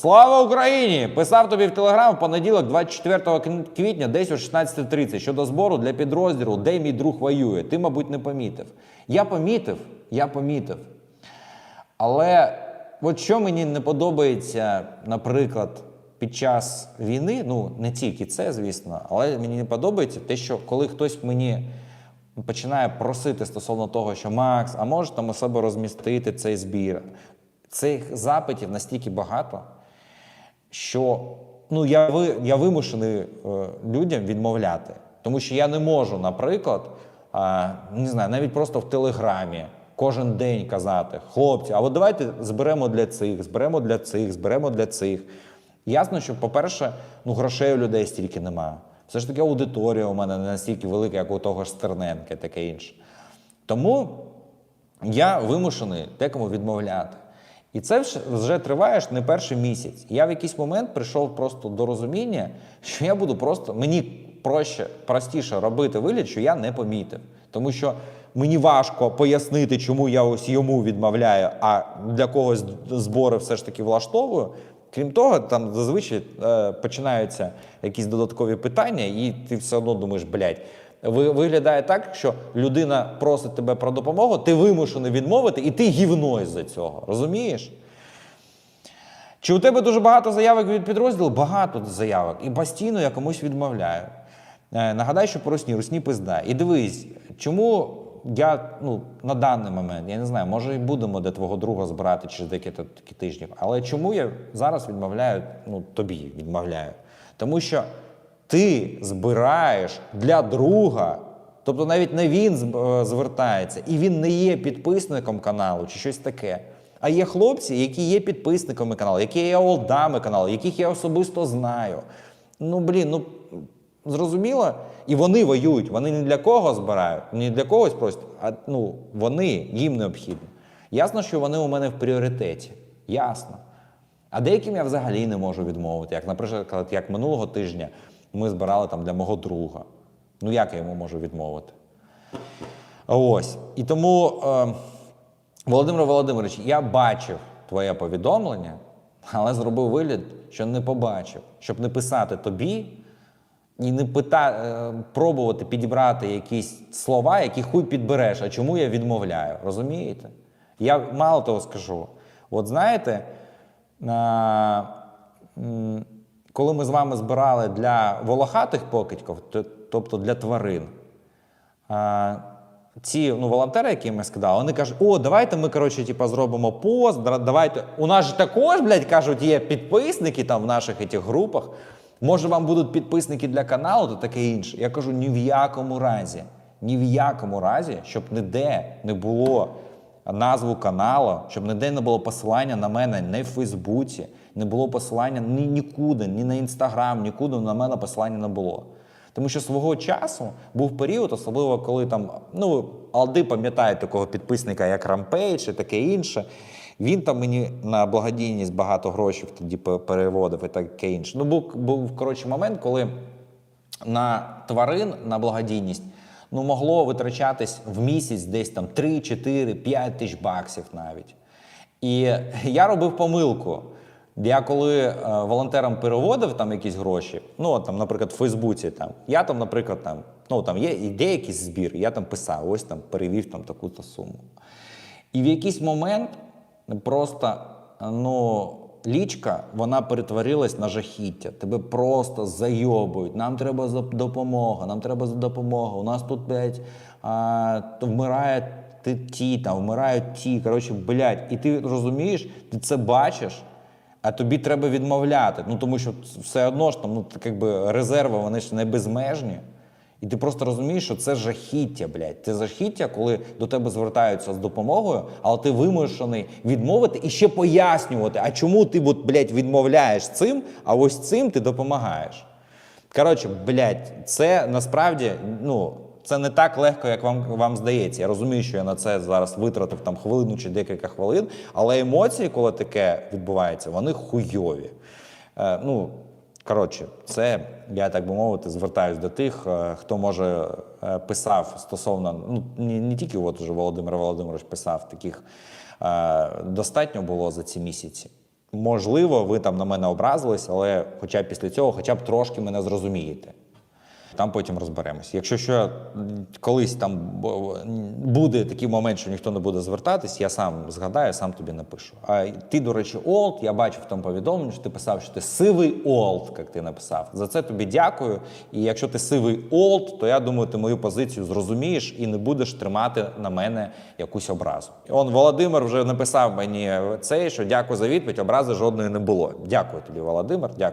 Слава Україні! Писав тобі в телеграм в понеділок, 24 квітня, десь о 16.30 щодо збору для підрозділу, де мій друг воює. Ти, мабуть, не помітив. Я помітив, я помітив. Але от що мені не подобається, наприклад, під час війни, ну не тільки це, звісно, але мені не подобається те, що коли хтось мені починає просити стосовно того, що Макс, а можеш там у себе розмістити цей збір. Цих запитів настільки багато, що ну, я, ви, я вимушений е, людям відмовляти. Тому що я не можу, наприклад, а, не знаю, навіть просто в Телеграмі кожен день казати: хлопці, а от давайте зберемо для цих, зберемо для цих, зберемо для цих. Ясно, що, по-перше, ну, грошей у людей стільки немає. Все ж таки аудиторія у мене не настільки велика, як у того ж Стерненка, таке інше. Тому я вимушений декому відмовляти. І це вже- триває не перший місяць. Я в якийсь момент прийшов просто до розуміння, що я буду просто мені проще, простіше робити вигляд, що я не помітив. Тому що мені важко пояснити, чому я ось йому відмовляю, а для когось збори все ж таки влаштовую. Крім того, там зазвичай е, починаються якісь додаткові питання, і ти все одно думаєш, блядь, виглядає так, що людина просить тебе про допомогу, ти вимушений відмовити, і ти гівно із-за цього. Розумієш? Чи у тебе дуже багато заявок від підрозділу? Багато заявок. І постійно я комусь відмовляю. Е, нагадай, що по русні, русні пизда. І дивись, чому я ну, на даний момент, я не знаю, може і будемо де твого друга збирати через декілька тижнів. Але чому я зараз відмовляю, ну тобі відмовляю? Тому що ти збираєш для друга, тобто навіть не він е, звертається, і він не є підписником каналу чи щось таке. А є хлопці, які є підписниками каналу, які є олдами каналу, яких я особисто знаю. Ну блін, ну зрозуміло? І вони воюють. Вони не для кого збирають, не для когось просять, а ну, вони їм необхідно. Ясно, що вони у мене в пріоритеті. Ясно. А деяким я взагалі не можу відмовити. Як, наприклад, як минулого тижня ми збирали там для мого друга. Ну як я йому можу відмовити? Ось. І тому, е, Володимир Володимирович, я бачив твоє повідомлення, але зробив вигляд, що не побачив, щоб не писати тобі і не пита, е, пробувати підібрати якісь слова, які хуй підбереш. А чому я відмовляю? Розумієте? Я мало того скажу. От знаєте, м, коли ми з вами збирали для волохатих покидьків, тобто для тварин, ці ну, волонтери, які ми скидали, вони кажуть, о, давайте ми коротше, типа, зробимо пост, давайте. У нас же також, блядь, кажуть, є підписники там в наших этих групах. Може, вам будуть підписники для каналу та таке інше. Я кажу, ні в якому разі, ні в якому разі, щоб ніде не було назву каналу, щоб ніде не було посилання на мене не в Фейсбуці, не було посилання ні, нікуди, ні на інстаграм, нікуди на мене посилання не було. Тому що свого часу був період, особливо коли там, ну, Алди пам'ятає такого підписника, як Рампейдж і таке інше. Він там мені на благодійність багато грошей тоді переводив і таке інше. Ну, був, був коротше момент, коли на тварин на благодійність ну, могло витрачатись в місяць десь там 3, 4, 5 тисяч баксів навіть. І я робив помилку. Я коли е, волонтерам переводив там якісь гроші, ну от там, наприклад, в Фейсбуці, там, я там, наприклад, там, ну там є іде якийсь збір, я там писав, ось там перевів там таку-то суму. І в якийсь момент просто ну, лічка вона перетворилась на жахіття. Тебе просто зайобують. Нам треба допомога, нам треба за допомога. У нас тут, блядь, а, ті- ті, там, вмирають ті. Коротше, блядь, і ти розумієш, ти це бачиш. А тобі треба відмовляти. Ну тому що все одно ж там, ну так якби резерви, вони ж не безмежні. І ти просто розумієш, що це жахіття, блядь. Це жахіття, коли до тебе звертаються з допомогою, але ти вимушений відмовити і ще пояснювати, а чому ти, от, блядь, відмовляєш цим, а ось цим ти допомагаєш. Коротше, блядь, це насправді, ну. Це не так легко, як вам, вам здається. Я розумію, що я на це зараз витратив там хвилину чи декілька хвилин, але емоції, коли таке відбувається, вони хуйові. Е, ну, коротше, це, я так би мовити, звертаюсь до тих, е, хто може е, писав стосовно, ну не, не тільки от уже Володимир Володимирович писав, таких е, достатньо було за ці місяці. Можливо, ви там на мене образились, але хоча після цього, хоча б трошки мене зрозумієте. Там потім розберемось. Якщо що колись там буде такий момент, що ніхто не буде звертатись, я сам згадаю, сам тобі напишу. А ти, до речі, Олд, я бачив в тому повідомленні, що ти писав, що ти сивий Олд, як ти написав. За це тобі дякую. І якщо ти сивий Олд, то я думаю, ти мою позицію зрозумієш і не будеш тримати на мене якусь образу. Он Володимир вже написав мені цей, що дякую за відповідь, образи жодної не було. Дякую тобі, Володимир. Дякую.